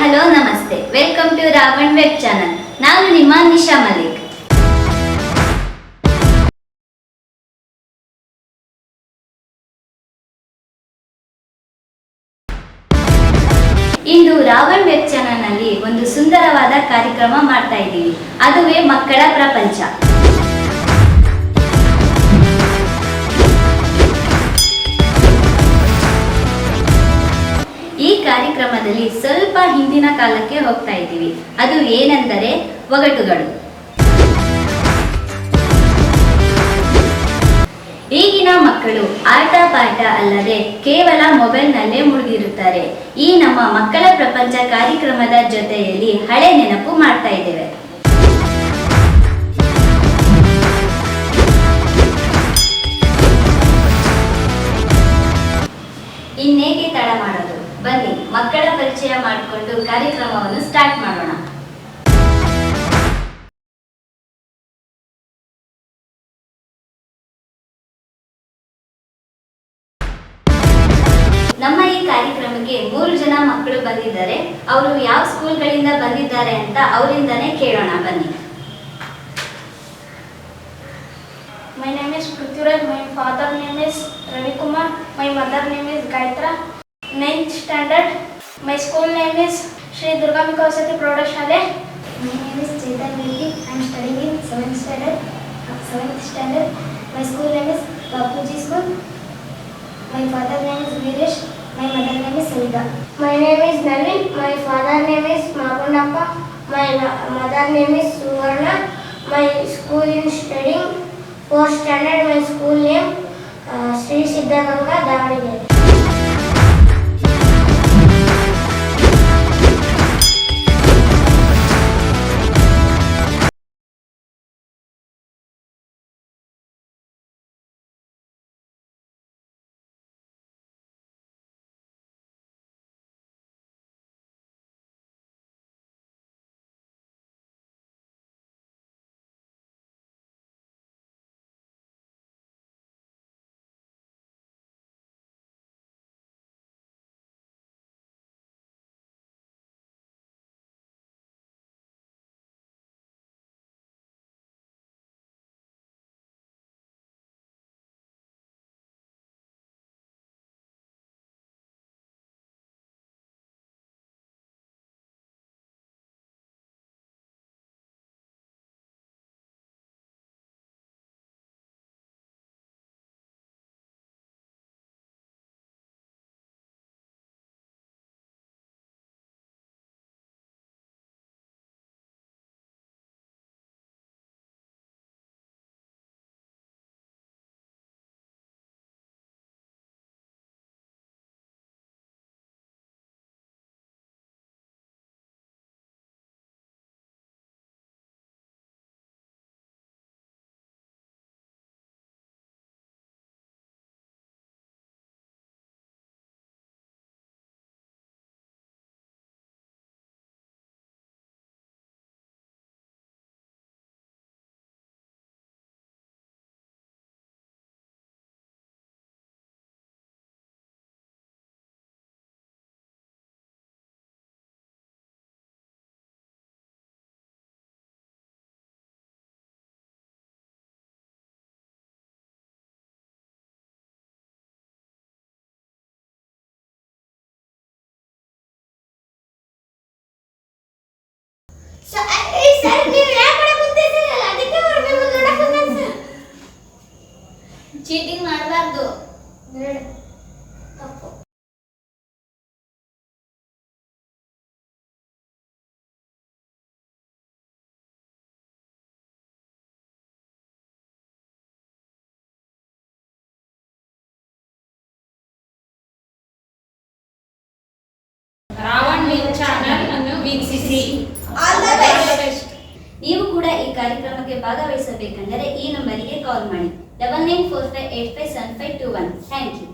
Hello, ನಮಸ್ತೆ. Welcome to Ravan web channel ನಾನು ನಿಮ್ಮ ನಿಶಾ ಮಲಿಕ್ ಇಂದು ರಾವಣ್ ವೆಬ್ ಚಾನಲ್ನಲ್ಲಿ ಒಂದು ಸುಂದರವಾದ ಕಾರ್ಯಕ್ರಮ ಮಾಡ್ತಾ ಇದ್ದೀವಿ. ಅದುವೇ ಮಕ್ಕಳ ಪ್ರಪಂಚ. ಕಾರ್ಯಕ್ರಮದಲ್ಲಿ ಸ್ವಲ್ಪ ಹಿಂದಿನ ಕಾಲಕ್ಕೆ ಹೋಗ್ತಾ ಇದ್ದೀವಿ. ಅದು ಏನೆಂದರೆ ಒಗಟುಗಳು. ಈಗಿನ ಮಕ್ಕಳು ಆಟ ಪಾಠ ಅಲ್ಲದೆ ಕೇವಲ ಮೊಬೈಲ್ನಲ್ಲೇ ಮುಳುಗಿರುತ್ತಾರೆ. ಈ ನಮ್ಮ ಮಕ್ಕಳ ಪ್ರಪಂಚ ಕಾರ್ಯಕ್ರಮದ ಜೊತೆಯಲ್ಲಿ ಹಳೆ ನೆನಪು ಮಾಡ್ತಾ ಇದ್ದೇವೆ. ಮಕ್ಕಳ ಪರಿಚಯ ಮಾಡಿಕೊಂಡು ಕಾರ್ಯಕ್ರಮವನ್ನು ಸ್ಟಾರ್ಟ್ ಮಾಡೋಣ ನಮ್ಮ ಈ ಕಾರ್ಯಕ್ರಮಕ್ಕೆ ಮೂರು ಜನ ಮಕ್ಕಳು ಬಂದಿದ್ದಾರೆ ಅವರು ಯಾವ ಸ್ಕೂಲ್ಗಳಿಂದ ಬಂದಿದ್ದಾರೆ ಅಂತ ಅವರಿಂದನೇ ಕೇಳೋಣ, ಬನ್ನಿ My name is Prithviraj. My father name is Ravi Kumar. My mother name is. Ninth standard. My school name is Sri Durga Mikasati Pradashale. My name is Chetan Giri. I am studying in 7th standard. uh, 7th standard. My school name is Bapuji School. My father name is Viresh. My mother name is Savita. My name is Navin. My father name is Mapundappa. My mother name is Suvarna. My school is studying fourth standard. My school name uh, Sri Siddhaganga Davangere. Cheating ಮಾಡಬಾರ್ದು. ತಪ್ಪು. Ravan news channel ಅನ್ನು ವೀಕ್ಷಿಸಿ. ಕಾರ್ಯಕ್ರಮಕ್ಕೆ ಭಾಗವಹಿಸಬೇಕೆಂದರೆ ಈ ನಂಬರಿಗೆ call ಮಾಡಿ. Double nine four five eight five seven five two one. Thank you.